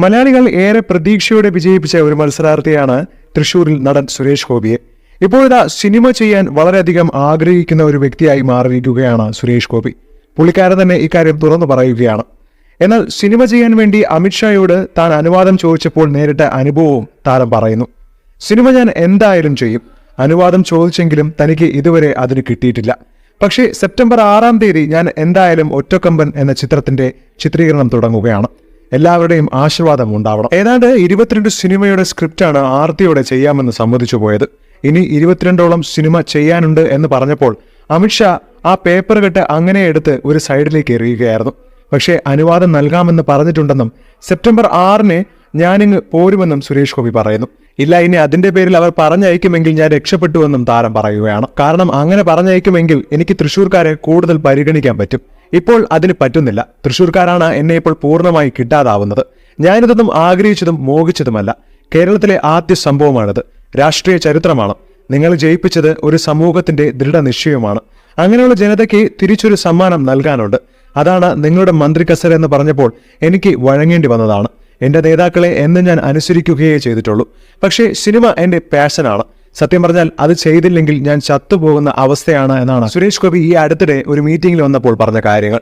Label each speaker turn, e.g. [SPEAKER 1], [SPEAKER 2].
[SPEAKER 1] മലയാളികൾ ഏറെ പ്രതീക്ഷയോടെ വിജയിപ്പിച്ച ഒരു മത്സരാർത്ഥിയാണ് തൃശൂരിൽ നടൻ സുരേഷ് ഗോപിയെ. ഇപ്പോഴിതാ സിനിമ ചെയ്യാൻ വളരെയധികം ആഗ്രഹിക്കുന്ന ഒരു വ്യക്തിയായി മാറിയിരിക്കുകയാണ് സുരേഷ് ഗോപി. പുള്ളിക്കാരൻ തന്നെ ഇക്കാര്യം തുറന്നു പറയുകയാണ്. എന്നാൽ സിനിമ ചെയ്യാൻ വേണ്ടി അമിത്ഷായോട് താൻ അനുവാദം ചോദിച്ചപ്പോൾ നേരിട്ട അനുഭവവും താരം പറയുന്നു. സിനിമ ഞാൻ എന്തായാലും ചെയ്യും. അനുവാദം ചോദിച്ചെങ്കിലും തനിക്ക് ഇതുവരെ അതിന് കിട്ടിയിട്ടില്ല. പക്ഷേ സെപ്റ്റംബർ ആറാം തീയതി ഞാൻ എന്തായാലും ഒറ്റക്കമ്പൻ എന്ന ചിത്രത്തിന്റെ ചിത്രീകരണം തുടങ്ങുകയാണ്. എല്ലാവരുടെയും ആശീർവാദം ഉണ്ടാവണം. ഏതാണ്ട് ഇരുപത്തിരണ്ട് സിനിമയുടെ സ്ക്രിപ്റ്റാണ് ആർത്തിയോടെ ചെയ്യാമെന്ന് സമ്മതിച്ചു പോയത്. ഇനി ഇരുപത്തിരണ്ടോളം സിനിമ ചെയ്യാനുണ്ട് എന്ന് പറഞ്ഞപ്പോൾ അമിത്ഷാ ആ പേപ്പർ കെട്ട് അങ്ങനെ എടുത്ത് ഒരു സൈഡിലേക്ക് എറിയുകയായിരുന്നു. പക്ഷേ അനുവാദം നൽകാമെന്ന് പറഞ്ഞിട്ടുണ്ടെന്നും സെപ്റ്റംബർ ആറിന് ഞാനിങ്ങ് പോരുമെന്നും സുരേഷ് ഗോപി പറയുന്നു. ഇല്ല ഇനി അതിന്റെ പേരിൽ അവർ പറഞ്ഞയക്കുമെങ്കിൽ ഞാൻ രക്ഷപ്പെട്ടുവെന്നും താരം പറയുകയാണ്. കാരണം അങ്ങനെ പറഞ്ഞയക്കുമെങ്കിൽ എനിക്ക് തൃശ്ശൂർക്കാരെ കൂടുതൽ പരിഗണിക്കാൻ പറ്റും. ഇപ്പോൾ അതിന് പറ്റുന്നില്ല. തൃശ്ശൂർക്കാരാണ് എന്നെ ഇപ്പോൾ പൂർണമായി കിട്ടാതാവുന്നത്. ഞാനിതൊന്നും ആഗ്രഹിച്ചതും മോഹിച്ചതുമല്ല. കേരളത്തിലെ ആദ്യ സംഭവമാണിത്. രാഷ്ട്രീയ ചരിത്രമാണ്. നിങ്ങൾ ജയിപ്പിച്ചത് ഒരു സമൂഹത്തിന്റെ ദൃഢനിശ്ചയമാണ്. അങ്ങനെയുള്ള ജനതയ്ക്ക് തിരിച്ചൊരു സമ്മാനം നൽകാനുണ്ട്. അതാണ് നിങ്ങളുടെ മന്ത്രി കസര എന്ന് പറഞ്ഞപ്പോൾ എനിക്ക് വഴങ്ങേണ്ടി വന്നതാണ്. എന്റെ നേതാക്കളെ എന്ന് ഞാൻ അനുസരിക്കുകയേ ചെയ്തിട്ടുള്ളൂ. പക്ഷേ സിനിമ എന്റെ പാഷനാണ് സത്യം പറഞ്ഞാൽ അത് ചെയ്തില്ലെങ്കിൽ ഞാൻ ചത്തുപോകുന്ന അവസ്ഥയാണ് എന്നാണ്. സുരേഷ് ഗോപി ഈ അടുത്തിടെ ഒരു മീറ്റിംഗിൽ വന്നപ്പോൾ പറഞ്ഞ കാര്യങ്ങൾ.